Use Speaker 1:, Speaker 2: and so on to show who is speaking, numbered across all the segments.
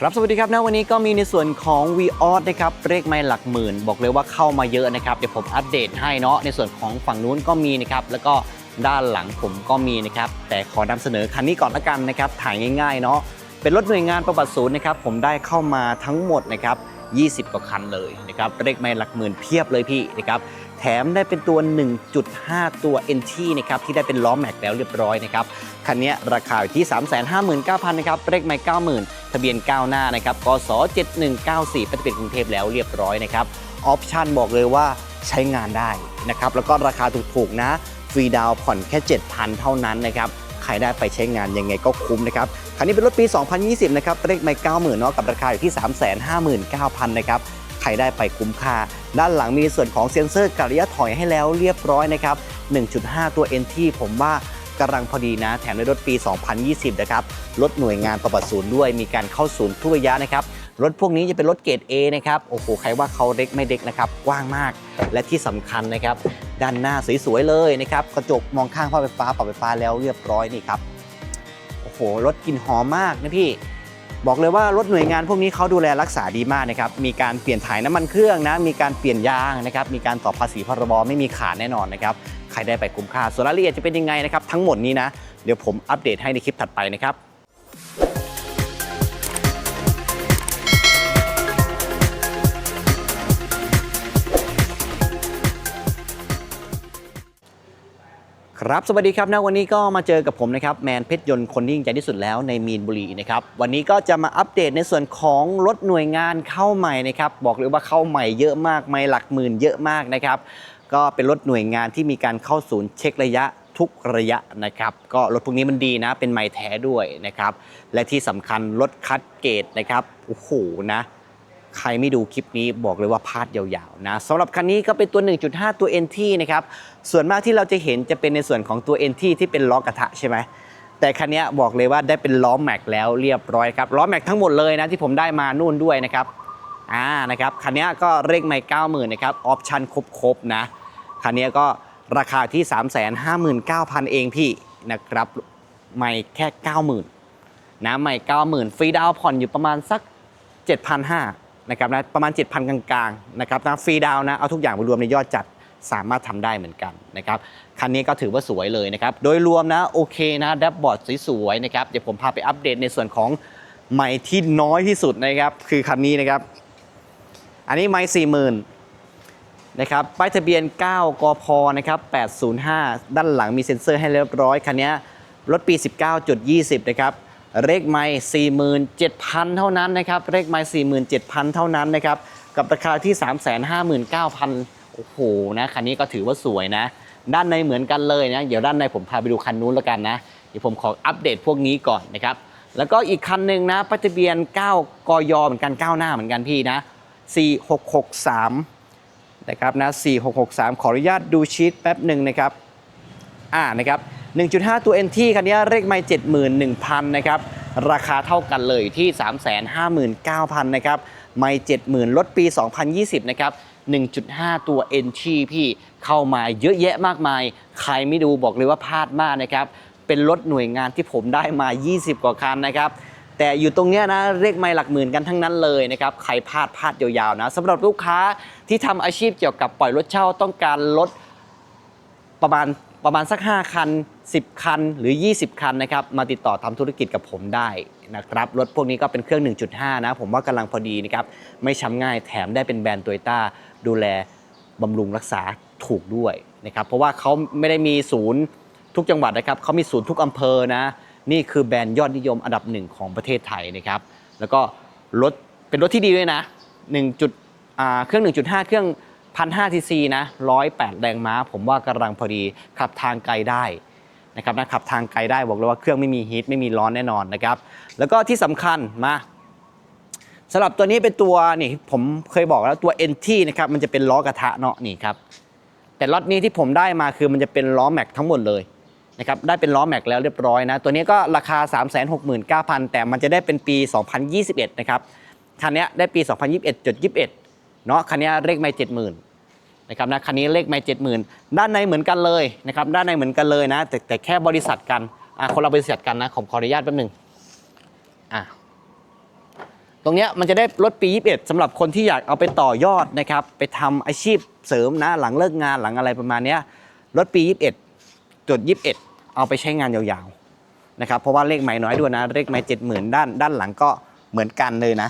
Speaker 1: ครับสวัสดีครับนะวันนี้ก็มีในส่วนของ v ีออสนะครับเลขไม่หลักหมื่น บอกเลยว่าเข้ามาเยอะนะครับ เดี๋ยวผมอัปเดตให้เนาะในส่วนของฝั่งนู้นก็มีนะครับ แล้วก็ด้านหลังผมก็มีนะครับ แต่ขอนำเสนอคันนี้ก่อนละกันนะครับ ถ่ายง่ายๆเนาะเป็นรถหน่วยงานประบัติศูนย์นะครับ ผมได้เข้ามาทั้งหมดนะครับ 20 กว่าคันเลยนะครับเลขไม่หลักหมื่นเพียบเลยพี่นะครับ แถมได้เป็นตัว 1.5 ตัว NT นะครับที่ได้เป็นล้อแม็กแล้วเรียบร้อยนะครับคันนี้ราคาอยู่ที่ 359,000นะครับเลขไม่90,000 ทะเบียน 9 หน้านะครับกส7194ป็นทะเบียนกรุงเทพแล้วเรียบร้อยนะครับออปชันบอกเลยว่าใช้งานได้นะครับแล้วก็ราคาถูกๆนะฟรีดาวผ่อนแค่ 7,000 เท่านั้นนะครับใครได้ไปใช้งานยังไงก็คุ้มนะครับคันนี้เป็นรถปี 2020 นะครับเลขไม่90,000เนาะกับราคาอยู่ที่ 359,000นะครับ รได้ไปคุ้มค่า ด้านหลังมีส่วนของเซ็นเซอร์กับระยะถอยให้แล้วเรียบร้อยนะครับ 1.5 ตัว NT ผมว่ากำลังพอดีนะ แถมในรถปี 2020 นะครับ รถหน่วยงานประบัติศูนย์ด้วย มีการเข้าศูนย์ทุกระยะนะครับ รถพวกนี้จะเป็นรถเกรด A นะครับ โอ้โห ใครว่าเขาเล็กไม่เล็กนะครับ กว้างมาก และที่สำคัญนะครับ ด้านหน้าสวยๆ เลยนะครับ กระจกมองข้างผ้าไฟฟ้าปรับไฟฟ้าแล้วเรียบร้อยนี่ครับ โอ้โห รถกลิ่นหอมมากนะพี่ บอกเลยว่ารถหน่วยงานพวกนี้เขาดูแลรักษาดีมากนะครับ มีการเปลี่ยนถ่ายน้ำมันเครื่องนะ มีการเปลี่ยนยางนะครับ มีการต่อภาษีพรบไม่มีขาดแน่นอนนะครับ ใครได้ไปคุ้มค่า ส่วนรายละเอียดจะเป็นยังไงนะครับ ทั้งหมดนี้นะ เดี๋ยวผมอัปเดตให้ในคลิปถัดไปนะครับ ครับ สวัสดีครับนะวันนี้ก็มาเจอกับผมนะครับ แมนเพชรยนต์คนที่ยิ่งใหญ่ที่สุดแล้วในมีนบุรีนะครับ วันนี้ก็จะมาอัปเดตในส่วนของรถหน่วยงานเข้าใหม่นะครับ บอกเลยว่าเข้าใหม่เยอะมากไม่หลักหมื่นเยอะมากนะครับ ก็เป็นรถหน่วยงานที่มีการเข้าศูนย์เช็คระยะทุกระยะนะครับ ก็รถพวกนี้มันดีนะ เป็นไม้แท้ด้วยนะครับ และที่สำคัญรถคัดเกรดนะครับ โอ้โหนะ ใครไม่ดูคลิปนี้บอกเลยว่าพลาดยาวๆนะสำหรับคันนี้ก็เป็นตัว 1.5 ตัว NT นะครับ ส่วนมากที่เราจะเห็นจะเป็นในส่วนของตัว NT ที่เป็นล้อกระทะใช่ไหมแต่คันนี้บอกเลยว่าได้เป็นล้อแม็กแล้วเรียบร้อยครับล้อแม็กทั้งหมดเลยนะที่ผมได้มานู่นด้วยนะครับอ่านะครับคันนี้ก็เร่งไม่90,000นะครับออปชั่นครบๆนะคันนี้ก็ราคาที่ 359,000 เองพี่นะครับไม่แค่ 90,000นะไม่90,000 ฟรีดาวน์ผ่อนอยู่ประมาณสัก 7,500 นะครับนะประมาณ 7,000 กลางๆนะครับนะฟรีดาวนะเอาทุกอย่างมารวมในยอดจัดสามารถทำได้เหมือนกันนะครับคันนี้ก็ถือว่าสวยเลยนะครับโดยรวมนะโอเคนะแดบบอร์ดสวยๆนะครับเดี๋ยวผมพาไปอัปเดตในส่วนของไม้ที่น้อยที่สุดนะครับคือคันนี้นะครับ อันนี้ไม้สี่หมื่นนะครับป้ายทะเบียน 9 กพนะครับ805 ด้านหลังมีเซ็นเซอร์ให้เรียบร้อยคันนี้รถปี 19.20 นะครับ เลขไม่47,000 เท่านั้นนะครับเลขไม่47,000 เท่านั้นนะครับกับราคาที่ 359,000 โอ้โหนะคันนี้ก็ถือว่าสวยนะ ด้านในเหมือนกันเลยนะ เดี๋ยวด้านในผมพาไปดูคันนู้นแล้วกันนะ เดี๋ยวผมขออัปเดตพวกนี้ก่อนนะครับ แล้วก็อีกคันหนึ่งนะปัจจเบียน 9 กยเหมือนกัน 9 หน้าเหมือนกันพี่นะ 4663 นะครับนะ 4663 ขออนุญาตดูชีตแป๊บหนึ่งนะครับ อ่านะครับ 1.5 ตัว NT คันนี้เลขไม่71,000 นะครับ ราคาเท่ากันเลยที่ 359,000 นะครับ ไม่70,000 ลดปี 2020 นะครับ 1.5 ตัว NT พี่เข้ามาเยอะแยะมากมาย ใครไม่ดูบอกเลยว่าพลาดมากนะครับเป็นรถหน่วยงานที่ผมได้มา 20 กว่าคันนะครับ แต่อยู่ตรงเนี้ยนะเลขไม่หลักหมื่นกันทั้งนั้นเลยนะครับ ใครพลาดพลาดยาวๆนะสำหรับลูกค้าที่ทำอาชีพเกี่ยวกับปล่อยรถเช่าต้องการลดประมาณประมาณสัก 5 คัน 10 คันหรือ 20 คันนะครับมาติดต่อทำธุรกิจกับผมได้นะครับรถพวกนี้ก็เป็นเครื่อง 1.5 นะ ผมว่ากำลังพอดีนะครับไม่ช้ำง่ายแถมได้เป็นแบรนด์โตโยต้าดูแลบำรุงรักษาถูกด้วยนะครับเพราะว่าเขาไม่ได้มีศูนย์ทุกจังหวัดนะครับเขามีศูนย์ทุกอำเภอนะ นี่คือแบรนด์ยอดนิยมอันดับหนึ่งของประเทศไทยนะครับ แล้วก็รถเป็นรถที่ดีด้วยนะ1จุดเครื่อง 1.5 เครื่อง1,500ซีซีนะ108 แรงม้า ผมว่ากำลังพอดีขับทางไกลได้ นะครับนะขับทางไกลได้บอกเลยว่าเครื่องไม่มีฮีทไม่มีร้อนแน่นอนนะครับแล้วก็ที่สำคัญมาสำหรับตัวนี้เป็นตัวนี่ผมเคยบอกแล้วตัว NT นะครับมันจะเป็นล้อกระทะเนาะนี่ครับแต่ล็อตนี้ที่ผมได้มาคือมันจะเป็นล้อแม็กทั้งหมดเลยนะครับได้เป็นล้อแม็กแล้วเรียบร้อยนะ ตัวนี้ก็ราคา 369,000 แต่มันจะได้เป็นปี 2021 นะครับ คันนี้ได้ปี 2021.21 เนาะคันนี้เลขไม่70,000 นะครับนะคันนี้เลขไม่70,000ด้านในเหมือนกันเลยนะครับด้านในเหมือนกันเลยนะ แต่แต่แค่บริษัทกันอะคนละบริษัทกันนะผมขออนุญาตแป๊บหนึงอะตรงเนี้ยมันจะได้รถปี 21สำหรับคนที่อยากเอาไปต่อยอดนะครับไปทำอาชีพเสริมนะหลังเลิกงานหลังอะไรประมาณเนี้ยรถปี 21จุด21 เอาไปใช้งานยาวๆนะครับเพราะว่าเลขไม้น้อยด้วยนะเลขไม้70,000ด้านด้านหลังก็เหมือนกันเลยนะ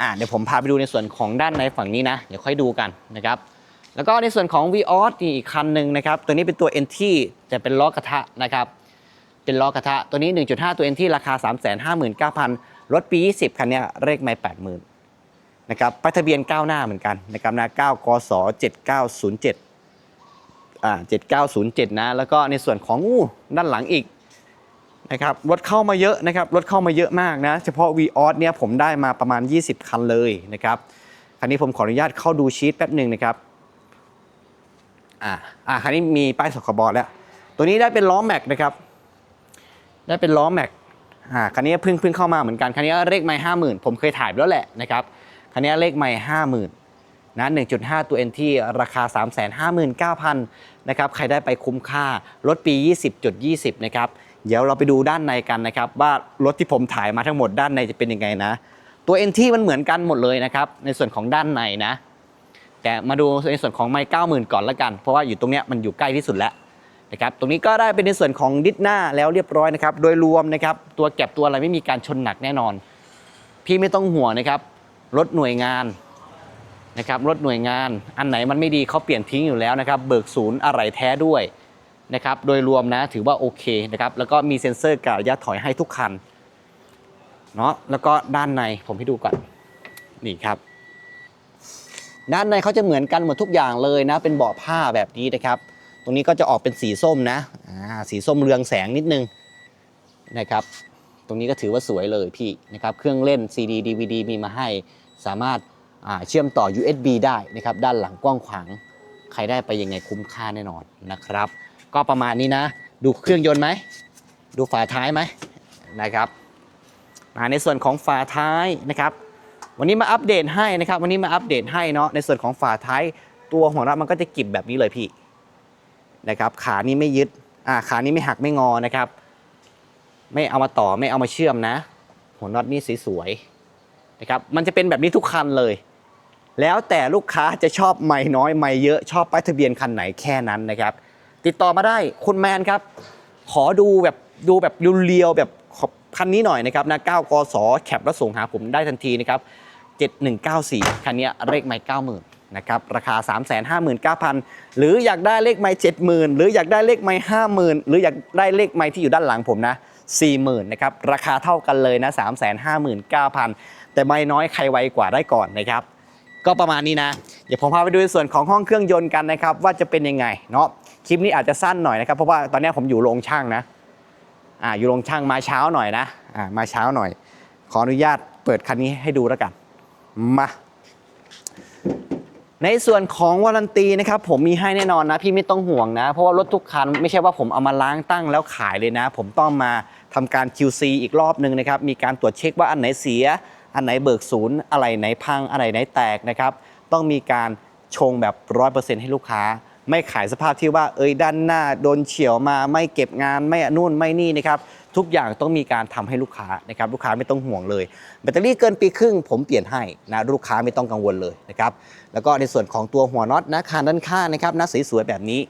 Speaker 1: อ่าเดี๋ยวผมพาไปดูในส่วนของด้านในฝั่งนี้นะ เดี๋ยวค่อยดูกันนะครับ แล้วก็ในส่วนของ v ีออสอีกคันหนึ่งนะครับ ตัวนี้เป็นตัว NT แต่เป็นล้อกระทะนะครับ เป็นล้อกระทะ ตัวนี้ 1.5 ตัว NT ราคา 359,000 รถปี 20 คันนี้เลขไม่ 80,000 นะครับป้ายทะเบียน9หน้าเหมือนกันนะครับนะ9กศ7907อ่า7907 นะ แล้วก็ในส่วนของอู้ด้านหลังอีกนะครับรถเข้ามาเยอะนะครับรถเข้ามาเยอะมากนะ เฉพาะ v ีออสเนี่ยผมได้มาประมาณ 20 คันเลยนะครับ คันนี้ผมขออนุญาตเข้าดูชีตแป๊บหนึ่งนะครับ อ่าอ่าคันนี้มีป้ายสคบแล้ว ตัวนี้ได้เป็นล้อแม็กนะครับ ได้เป็นล้อแม็กอ่าคันนี้เพิ่งเพิ่งเข้ามาเหมือนกันคันนี้เลขไม่ห้าหมื่นผมเคยถ่ายแล้วแหละนะครับคันนี้เลขไม่ห้าหมื่นนะ1.5 ตัว NT ราคา 359,000 นะครับ ใครได้ไปคุ้มค่ารถปี 20.20 นะครับ เดี๋ยวเราไปดูด้านในกันนะครับ ว่ารถที่ผมถ่ายมาทั้งหมดด้านในจะเป็นยังไงนะ ตัว NT มันเหมือนกันหมดเลยนะครับ ในส่วนของด้านในนะ แต่มาดูในส่วนของไม้เก้าหมื่นก่อนละกัน เพราะว่าอยู่ตรงเนี้ยมันอยู่ใกล้ที่สุดแล้วนะครับตรงนี้ก็ได้เป็นในส่วนของดิสหน้าแล้วเรียบร้อยนะครับโดยรวมนะครับตัวแก็บตัวอะไรไม่มีการชนหนักแน่นอน พี่ไม่ต้องห่วงนะครับรถหน่วยงานนะครับรถหน่วยงานอันไหนมันไม่ดีเขาเปลี่ยนทิ้งอยู่แล้วนะครับเบิกศูนย์อะไรแท้ด้วยนะครับโดยรวมนะถือว่าโอเคนะครับแล้วก็มีเซ็นเซอร์กะระยะถอยให้ทุกคันเนาะแล้วก็ด้านในผมให้ดูก่อนนี่ครับ ด้านในเขาจะเหมือนกันหมดทุกอย่างเลยนะ เป็นเบาะผ้าแบบนี้นะครับ ตรงนี้ก็จะออกเป็นสีส้มนะสีส้มเรืองแสงนิดนึงนะครับ ตรงนี้ก็ถือว่าสวยเลยพี่นะครับ เครื่องเล่น CD DVD มีมาให้ สามารถาเชื่อมต่อ USB ได้นะครับ ด้านหลังกว้างขวาง ใครได้ไปยังไงคุ้มค่าแน่นอนนะครับ ก็ประมาณนี้นะ ดูเครื่องยนต์ไหม ดูฝาท้ายไหมนะครับ มาในส่วนของฝาท้ายนะครับ วันนี้มาอัปเดตให้นะครับวันนี้มาอัปเดตให้เนาะในส่วนของฝาท้ายตัวหัวน็อตมันก็จะกิบแบบนี้เลยพี่นะครับขานี้ไม่ยึดอ่าขานี้ไม่หักไม่งอนะครับ ไม่เอามาต่อไม่เอามาเชื่อมนะ หัวน็อตนี่สวยๆนะครับมันจะเป็นแบบนี้ทุกคันเลย แล้วแต่ลูกค้าจะชอบไม่น้อยไม่เยอะชอบป้ายทะเบียนคันไหนแค่นั้นนะครับ ติดต่อมาได้คุณแมนครับ ขอดูแบบดูแบบเรียวๆแบบขอบคันนี้หน่อยนะครับนะ9กสแคปแล้วส่งหาผมได้ทันทีนะครับ 7194 คันนี้เลขไม่ 90,000 นะครับ ราคา 359,000 หรืออยากได้เลขไม่ 70,000 หรืออยากได้เลขไม่ 50,000 หรืออยากได้เลขไม่ที่อยู่ด้านหลังผมนะ 40,000 นะครับ ราคาเท่ากันเลยนะ 359,000 แต่ไม่น้อยใครไวกว่าได้ก่อนนะครับ ก็ประมาณนี้นะ เดี๋ยวผมพาไปดูในส่วนของห้องเครื่องยนต์กันนะครับ ว่าจะเป็นยังไงเนาะ คลิปนี้อาจจะสั้นหน่อยนะครับ เพราะว่าตอนนี้ผมอยู่โรงช่างนะอ่าอยู่โรงช่างมาเช้าหน่อยนะอ่ามาเช้าหน่อย ขออนุญาตเปิดคันนี้ให้ดูแล้วกัน มา ในส่วนของวารันตีนะครับผมมีให้แน่นอนนะ พี่ไม่ต้องห่วงนะ เพราะว่ารถทุกคันไม่ใช่ว่าผมเอามาล้างตั้งแล้วขายเลยนะ ผมต้องมาทำการ QC อีกรอบหนึ่งนะครับ มีการตรวจเช็คว่าอันไหนเสีย อันไหนเบิกศูนย์ อะไรไหนพัง อะไรไหนแตกนะครับ ต้องมีการชงแบบร้อยเปอร์เซ็นต์ให้ลูกค้า ไม่ขายสภาพที่ว่า เอ้ยด้านหน้าโดนเฉียวมา ไม่เก็บงาน ไม่อนู่นไม่นี่นะครับ ทุกอย่างต้องมีการทำให้ลูกค้านะครับลูกค้าไม่ต้องห่วงเลย แบตเตอรี่เกินปีครึ่ง ผมเปลี่ยนให้นะลูกค้าไม่ต้องกังวลเลยนะครับแล้วก็ในส่วนของตัวหัวน็อตนะคานด้านข้างนะครับนะสวยๆแบบนี้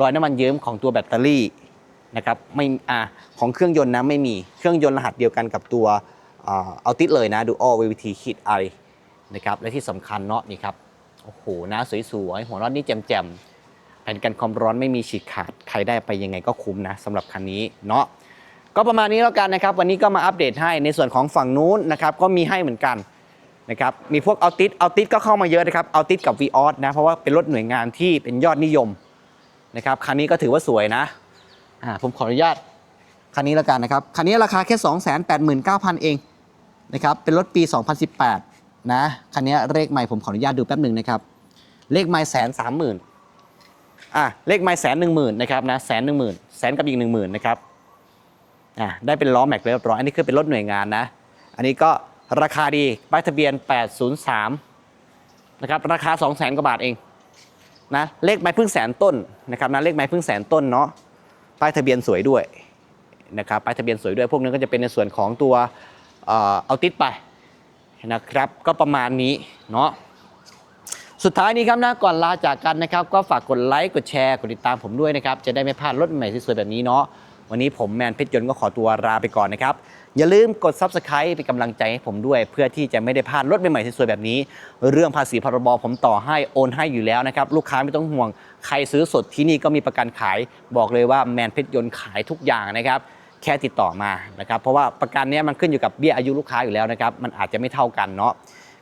Speaker 1: รอยน้ำมันเยิ้มของตัวแบตเตอรี่นะครับไม่อ่าของเครื่องยนต์นะไม่มีเครื่องยนต์รหัสเดียวกันกับตัวเอาติดเลยนะดูออ VVT คิดไอนะครับและที่สำคัญเนาะนี่ครับโอ้โหนะสวยๆหัวน็อตนี่แจ่มๆแผ่นกันความร้อนไม่มีฉีกขาดใครได้ไปยังไงก็คุ้มนะสำหรับคันนี้เนาะ ก็ประมาณนี้แล้วกันนะครับ วันนี้ก็มาอัปเดตให้ในส่วนของฝั่งนู้นนะครับก็มีให้เหมือนกันนะครับมีพวกเอาติสเอาติสก็เข้ามาเยอะนะครับเอาติสกับ v ีออสนะเพราะว่าเป็นรถหน่วยงานที่เป็นยอดนิยมนะครับคันนี้ก็ถือว่าสวยนะอ่าผมขออนุญาตคันนี้แล้วกันนะครับคันนี้ราคาแค่ 289,000 เองนะครับเป็นรถปี 2018 นะคันนี้เลขใหม่ผมขออนุญาตดูแป๊บหนึ่งนะครับเลขใหม่แสนสามหมื่นอะเลขใหม่แสนหนึ่งหมื่นนะครับนะแสนหนึ่งหมื่นแสนกับอีกหนึ่งหมื่นนะครับ อะได้เป็นล้อแม็กเรียบร้อยอันนี้คือเป็นรถหน่วยงานนะ อันนี้ก็ราคาดีป้ายทะเบียน 803นะครับราคา 2 0 0 0 0 0กว่าบาทเองนะเลขไม้พึ่งแสนต้นนะครับนะเลขไม้พึ่งแสนต้นเนาะป้ายทะเบียนสวยด้วยนะครับป้ายทะเบียนสวยด้วยพวกนี้ก็จะเป็นในส่วนของตัวเอ่อเอาติดไปนะครับก็ประมาณนี้เนาะสุดท้ายนี้ครับนะก่อนลาจากกันนะครับ ก็ฝากกดไลค์กดแชร์กดติดตามผมด้วยนะครับ จะได้ไม่พลาดรถใหม่สวยๆแบบนี้เนาะ วันนี้ผมแมนเพชรยนต์ก็ขอตัวลาไปก่อนนะครับ อย่าลืมกด Subscribe เป็นกำลังใจให้ผมด้วย เพื่อที่จะไม่ได้พลาดรถใหม่ๆสวยๆแบบนี้ เรื่องภาษีพรบผมต่อให้โอนให้อยู่แล้วนะครับ ลูกค้าไม่ต้องห่วง ใครซื้อสดที่นี่ก็มีประกันขาย บอกเลยว่าแมนเพชรยนต์ขายทุกอย่างนะครับแค่ติดต่อมานะครับ เพราะว่าประกันนี้มันขึ้นอยู่กับเบี้ยอายุลูกค้าอยู่แล้วนะครับ มันอาจจะไม่เท่ากันเนาะ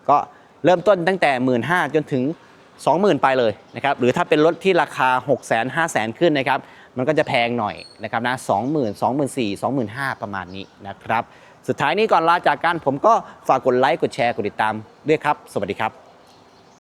Speaker 1: ก็เริ่มต้นตั้งแต่ 1 5ื่นจนถึง 20,000 ไปเลยนะครับ หรือถ้าเป็นรถที่ราคา 6 0 0 0 0 5 0 0 0 0 ขึ้นนะครับ มันก็จะแพงหน่อยนะครับนะสองหมื่นสองหมื่นสี่สองหมื่นห้าประมาณนี้นะครับ สุดท้ายนี้ก่อนลาจากกันผมก็ฝากกดไลค์กดแชร์กดติดตามด้วยครับ สวัสดีครับ